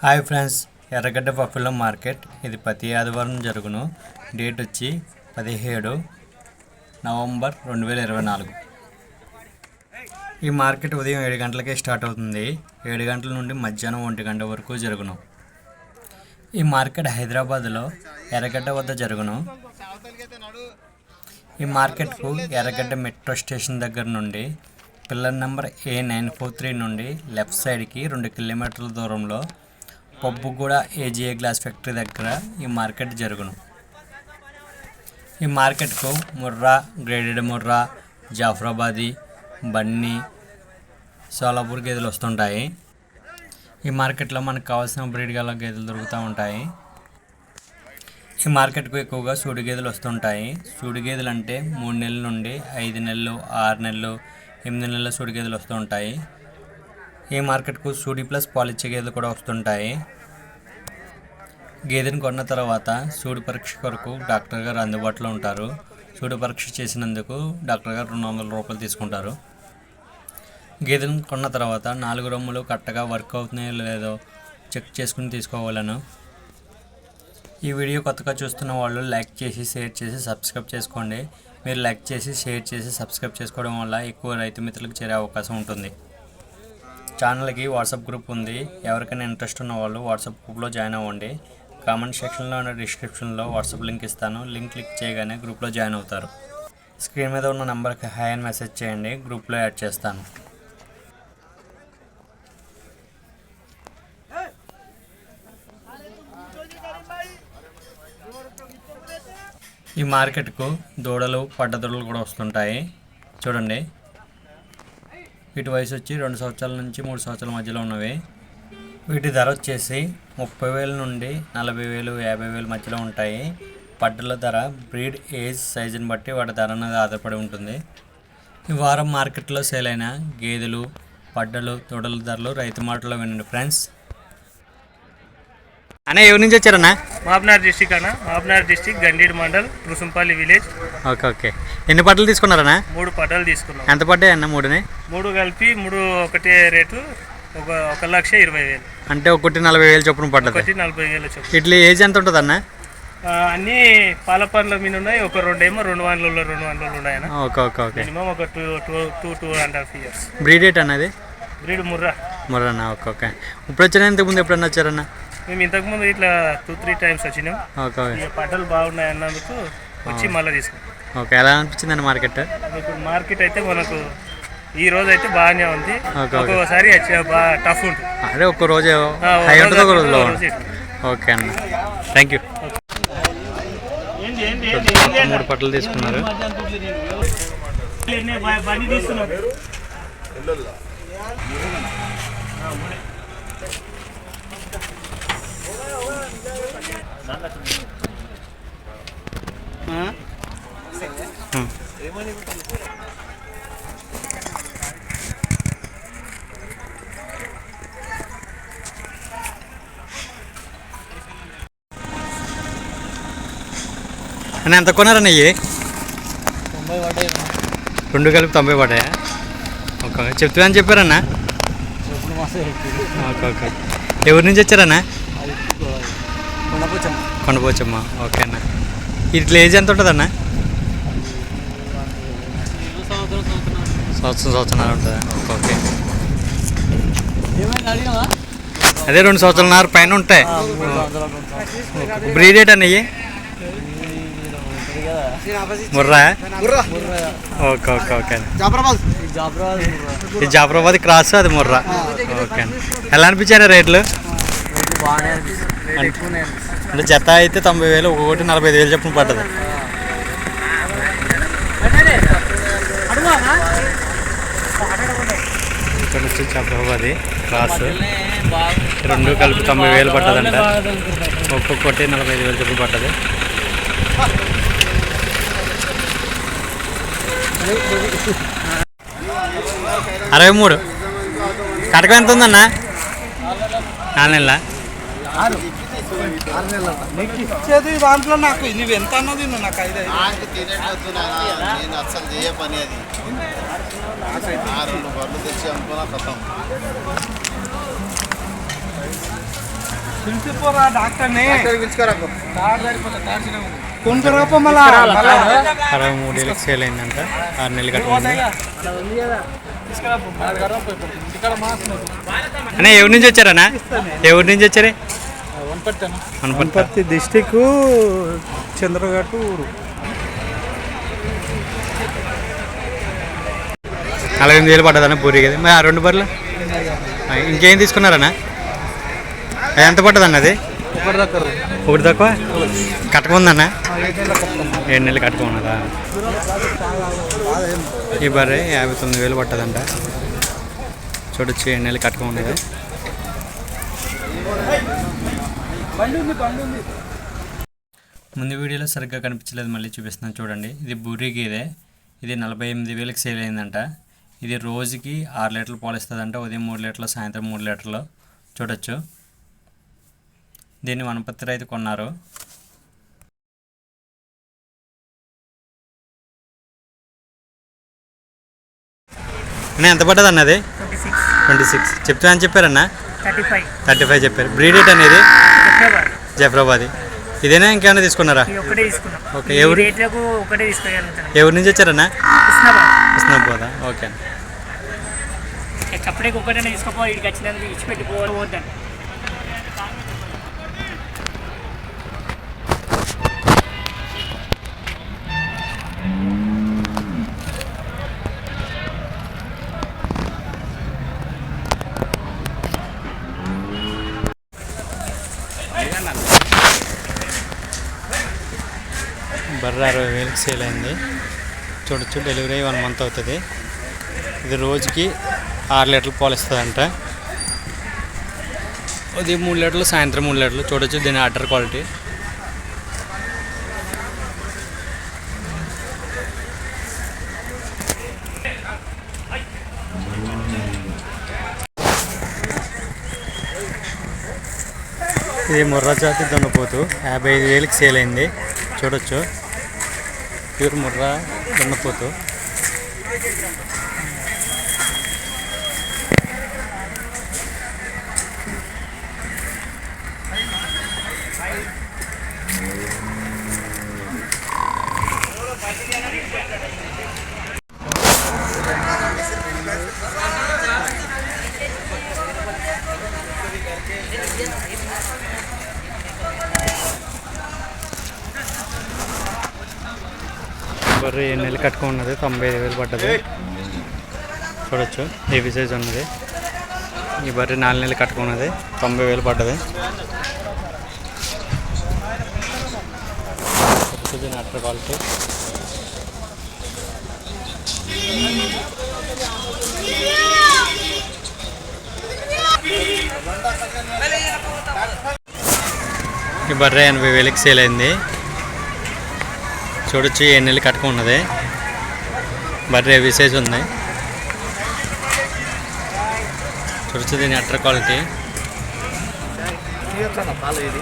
Hi friends ఎర్రగడ్డ పప్పుల market. ఇది ప్రతి ఆదివారం జరుగును. డేట్ వచ్చి పదిహేడు నవంబర్ రెండు వేల ఇరవై నాలుగు. ఈ మార్కెట్ ఉదయం ఏడు గంటలకే స్టార్ట్ అవుతుంది. ఏడు గంటల నుండి మధ్యాహ్నం ఒంటి గంట వరకు జరుగును. ఈ మార్కెట్ హైదరాబాద్లో ఎర్రగడ్డ వద్ద జరుగును. ఈ మార్కెట్కు ఎర్రగడ్డ మెట్రో స్టేషన్ దగ్గర నుండి pillar number A nine four three నుండి లెఫ్ట్ సైడ్కి రెండు కిలోమీటర్ల దూరంలో పబ్బుగూడ ఏజిఏ గ్లాస్ ఫ్యాక్టరీ దగ్గర ఈ మార్కెట్ జరుగును. ఈ మార్కెట్కు ముర్రా గ్రేడెడ్ ముర్రా జాఫ్రాబాదీ బన్నీ సోలాపూర్ గేదెలు వస్తుంటాయి. ఈ మార్కెట్లో మనకు కావాల్సిన బ్రీడ్ గల గేదెలు దొరుకుతూ ఉంటాయి. ఈ మార్కెట్కు ఎక్కువగా సూడి గేదెలు వస్తుంటాయి. సూడి గేదెలు అంటే మూడు నెలల నుండి ఐదు నెలలు ఆరు నెలలు ఎనిమిది నెలల సూడి గేదెలు వస్తూ ఉంటాయి. ఈ మార్కెట్కు సూడి ప్లస్ పాలిచ్చే గేదెలు కూడా వస్తుంటాయి. గేదెని కొన్న తర్వాత సూడి పరీక్ష కొరకు డాక్టర్ గారు అందుబాటులో ఉంటారు. సూడి పరీక్ష చేసినందుకు డాక్టర్ గారు రెండు వందల రూపాయలు తీసుకుంటారు. గేదెని కొన్న తర్వాత నాలుగు రొమ్ములు కరెక్ట్గా వర్క్ అవుతున్నాయో లేదో చెక్ చేసుకుని తీసుకోవాలను. ఈ వీడియో కొత్తగా చూస్తున్న వాళ్ళు లైక్ చేసి షేర్ చేసి సబ్స్క్రైబ్ చేసుకోండి. మీరు లైక్ చేసి షేర్ చేసి సబ్స్క్రైబ్ చేసుకోవడం వల్ల ఎక్కువ రైతు మిత్రులకు చేరే అవకాశం ఉంటుంది. ఛానల్కి వాట్సాప్ గ్రూప్ ఉంది. ఎవరికైనా ఇంట్రెస్ట్ ఉన్న వాళ్ళు వాట్సాప్ గ్రూప్లో జాయిన్ అవ్వండి. కామెంట్ సెక్షన్లో ఉన్న డిస్క్రిప్షన్లో వాట్సాప్ లింక్ ఇస్తాను. లింక్ క్లిక్ చేయగానే గ్రూప్లో జాయిన్ అవుతారు. స్క్రీన్ మీద ఉన్న నెంబర్కి హాయ్ అని మెసేజ్ చేయండి. గ్రూప్లో యాడ్ చేస్తాను. ఈ మార్కెట్కు దూడలు పడ్డదూడలు కూడా వస్తుంటాయి. చూడండి. వీటి వయసు వచ్చి రెండు సంవత్సరాల నుంచి మూడు సంవత్సరాల మధ్యలో ఉన్నవి. వీటి ధర వచ్చేసి ముప్పై వేల నుండి నలభై వేలు యాభై వేలు మధ్యలో ఉంటాయి. పడ్డల ధర బ్రీడ్ ఏజ్ సైజుని బట్టి వాటి ధర అనేది ఆధారపడి ఉంటుంది. ఈ వారం మార్కెట్లో సేల్ అయిన గేదెలు పడ్డలు తొడల ధరలు రైతు మాటలో వినండి ఫ్రెండ్స్. అన్న ఎవరి నుంచి వచ్చారన్నా? మాబ్నార్ డిస్టిక్ అన్న. Mahbubnagar district Gandeed mandal Rusumpalli village okay okay. ఎన్ని పట్టలు తీసుకున్నారన్నా? మూడు పటాలు తీసుకున్నాం. ఎంత పడ్డాయి అన్న మూడుని? మూడు కలిపి మూడు ఒకటే రేటు ఒక ఒక లక్ష ఇరవై వేలు. అంటే ఒకటి నలభై వేలు చొప్పున పడ్డది ఒకటి నలభై వేలు చెప్పు ఇట్లా ఏజ్ ఎంత ఉంటుంది అన్న అన్నీ పాల పండ్ల మీద ఉన్నాయి. ఒక రెండేమో రెండు వందలు రెండు వందలు ఉన్నాయన్న. Okay okay okay. మినిమం ఒక two two two two and half years బ్రీడేట్ అన్నది బ్రీడ్ ముర్రా. మరన్న ఓకే ఓకే. ఇప్పుడు వచ్చిన ఇంతకు ముందు ఎప్పుడన్నా వచ్చారన్న? మేము ఇంతకుముందు ఇట్లా టూ త్రీ టైమ్స్ వచ్చినాం. ఓకే. ఇక పంటలు బాగున్నాయి అన్నందుకు వచ్చి మళ్ళీ తీసుకున్నాం. ఓకే ఎలా అనిపించింది అన్న మార్కెట్? ఇప్పుడు మార్కెట్ అయితే మనకు ఈ రోజు అయితే బాగానే ఉంది. Okay, okay. ఒక్కొక్కసారి వచ్చే బాగా టఫ్ ఉంటుంది. అదే ఒక్క రోజు హై రోజు ఉంటుంది ఒక రోజు. ఓకే అన్న. Thank you? మూడు పట్టలు తీసుకున్నారు. బండి తీస్తున్నాం అన్న ఎంత కొన్నారన్న ఇవి? రెండు కలిపి తొంభై పడ్డాయా? Okay okay. చెప్తా అని చెప్పారన్నా ఓకే ఓకే. ఎవరి నుంచి వచ్చారన్నా కొండపోచమ్మ. ఓకే అన్న. ఇట్లా ఏజ్ ఎంత ఉంటుంది అన్న? సంవత్సరం సంవత్సరం ఉంటుందా. Okay okay. అదే రెండు సంవత్సరాలన్నర పైన ఉంటాయి. బ్రీడేట్ అన్నయ్యి ముర్రా ఓకే ఓకే ఓకే ఇది జాఫరాబాద్ క్రాస్ అది ముర్రా ఓకే అండి ఎలా అనిపించారు రేట్లు అంటే జత అయితే తొంభై వేలు ఒక్కొక్కటి నలభై ఐదు వేలు చొప్పున పడ్డది ఇక్కడ జాఫరాబాద్ క్రాస్ రెండు కలిపి తొంభై వేలు పడ్డదంట ఒక్కొక్కటి నలభై ఐదు వేలు చొప్పున పడ్డది అరవై మూడు. కటకం ఎంత ఉందన్న? నాలుగు నెలల? ఇచ్చేది దాంట్లో నాకు నువ్వు ఎంత అన్నది నువ్వు నాకు ఐదు. నాకు నేను అస్సలు చేయ పని అది. ఆ రెండు బర్రెలు తెచ్చి అనుకున్నా కథం పిలిచిపోరా డాక్టర్ని. పిలుచుకోరాకు కొనుక్కరాపో మళ్ళా అరవై మూడు వేలకు సేల్ అయిందంట. ఆరు నెలలు కట్టుకుంది అన్న ఎవరి నుంచి వచ్చారన్నా? ఎవరి నుంచి వచ్చారే? వనపర్తి వనపర్తి డిస్టిక్ చంద్రఘాటు ఊరు. నలభై ఎనిమిది వేలు పడ్డదన్న పూరి కదా మరి ఆ రెండు బర్రెలు? ఆ, ఇంకేం తీసుకున్నారన్నా? అది ఎంత పడ్డదన్న అది? ఒకటి తక్కువ కట్టకుందన్నా? ఏడు నెలలు కట్టుకున్నదా ఈ బర్రె యాభై తొమ్మిది వేలు పట్టదంట. చూడొచ్చు ఏడు నెలలు కట్టుకున్నది ముందు వీడియోలో సరిగ్గా కనిపించలేదు మళ్ళీ చూపిస్తున్నాను. చూడండి ఇది బూరి గేదె ఇది నలభై ఎనిమిది వేలకు సేల్ అయిందంట. ఇది రోజుకి ఆరు లీటర్లు పాలు ఇస్తుందంట ఉదయం మూడు లీటర్లు సాయంత్రం మూడు లీటర్లు. చూడొచ్చు. దీన్ని వనపత్తి రైతు కొన్నారు. అన్న ఎంత పడ్డది అన్నది ట్వంటీ సిక్స్. చెప్తా అని చెప్పారన్న? Thirty five. చెప్పారు. బ్రీడేట్ అనేది? జఫరాబాద్. ఇదేనా ఇంకేమైనా తీసుకున్నారా? ఓకే, ఎవరు- ఎవరి నుంచి వచ్చారన్నా? కృష్ణాబాదా. ఓకే చప్పటికి బర్ర అరవై వేలకు సేల్ అయింది. చూడొచ్చు డెలివరీ వన్ మంత్ అవుతుంది. ఇది రోజుకి ఆరు లీటర్లు పాలు ఇస్తుందంట. ఉదయం మూడు లీటర్లు సాయంత్రం మూడు లీటర్లు. చూడొచ్చు దీని ఆర్డర్ క్వాలిటీ. ఇది ముర్రా జాతి దున్నపోతు. యాభై ఐదు వేలకు సేల్ అయింది. చూడొచ్చు. ప్యూర్ ముర్రా దున్నపోతు బర్రె ఎన్ని నెలలు కట్టుకున్నది తొంభై ఐదు వేలు పడ్డది. చూడొచ్చు. హెవీ సైజ్ ఉన్నది. ఈ బర్రె నాలుగు నెలలు కట్టుకున్నది. తొంభై వేలు పడ్డది. చూడొచ్చు అట్టర్ క్వాలిటీ. ఈ బర్రె ఎనభై వేలకి సేల్ అయింది. చూడొచ్చు ఏ నెలలు కట్టుకున్నది బర్రె విసేజ్ ఉంది. చూడొచ్చు దీని అట్ర క్వాలిటీ. పాలు ఇది